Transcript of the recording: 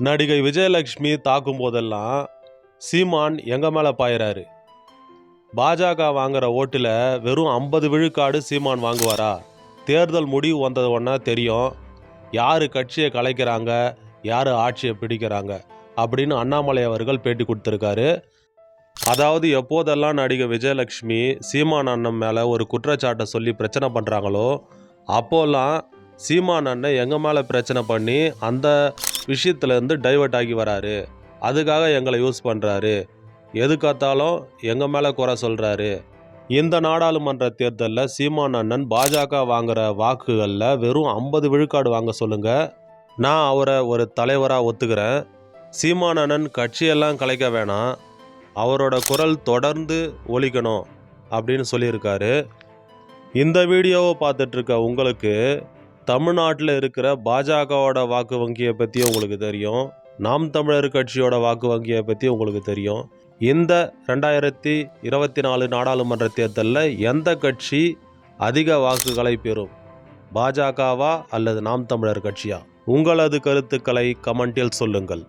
நடிகை விஜயலட்சுமி தாக்கும் போதெல்லாம் சீமான் எங்க மேலே பாயிறாரு? பாஜக வாங்குற ஓட்டில் வெறும் ஐம்பது விழுக்காடு சீமான் வாங்குவாரா? தேர்தல் முடிவு வந்தது ஒன்றா தெரியும். யார் கட்சியை கலைக்கிறாங்க? யார் ஆட்சியை பிடிக்கிறாங்க? அப்படின்னு அண்ணாமலை அவர்கள் பேட்டி கொடுத்துருக்காரு. அதாவது எப்போதெல்லாம் நடிகை விஜயலட்சுமி சீமான் அண்ணன் மேலே ஒரு குற்றச்சாட்டை சொல்லி பிரச்சனை பண்ணுறாங்களோ அப்போல்லாம் சீமான் அண்ணன் எங்கள் மேலே பிரச்சனை பண்ணி அந்த விஷயத்துலேருந்து டைவர்ட் ஆகி வராரு. அதுக்காக எங்களை யூஸ் பண்ணுறாரு எதுக்காத்தாலும் எங்கள் மேலே குறை சொல்கிறாரு இந்த நாடாளுமன்ற தேர்தலில் சீமான் அண்ணன் பாஜக வாங்குகிற வாக்குகளில் வெறும் ஐம்பது விழுக்காடு வாங்க சொல்லுங்கள் நான் அவரை ஒரு தலைவராக ஒத்துக்கிறேன். சீமான் அண்ணன் கட்சியெல்லாம் கலைக்க வேணாம். அவரோட குரல் தொடர்ந்து ஒழிக்கணும் அப்படின்னு சொல்லியிருக்காரு. இந்த வீடியோவை பார்த்துட்ருக்க உங்களுக்கு தமிழ்நாட்டில் இருக்கிற பாஜகவோட வாக்கு வங்கியை பற்றி உங்களுக்கு தெரியும். நாம் தமிழர் கட்சியோட வாக்கு வங்கியை பற்றி உங்களுக்கு தெரியும். இந்த ரெண்டாயிரத்தி இருபத்தி நாலு நாடாளுமன்ற தேர்தலில் எந்த கட்சி அதிக வாக்குகளை பெறும்? பாஜகவா அல்லது நாம் தமிழர் கட்சியா? உங்களது கருத்துக்களை கமெண்டில் சொல்லுங்கள்.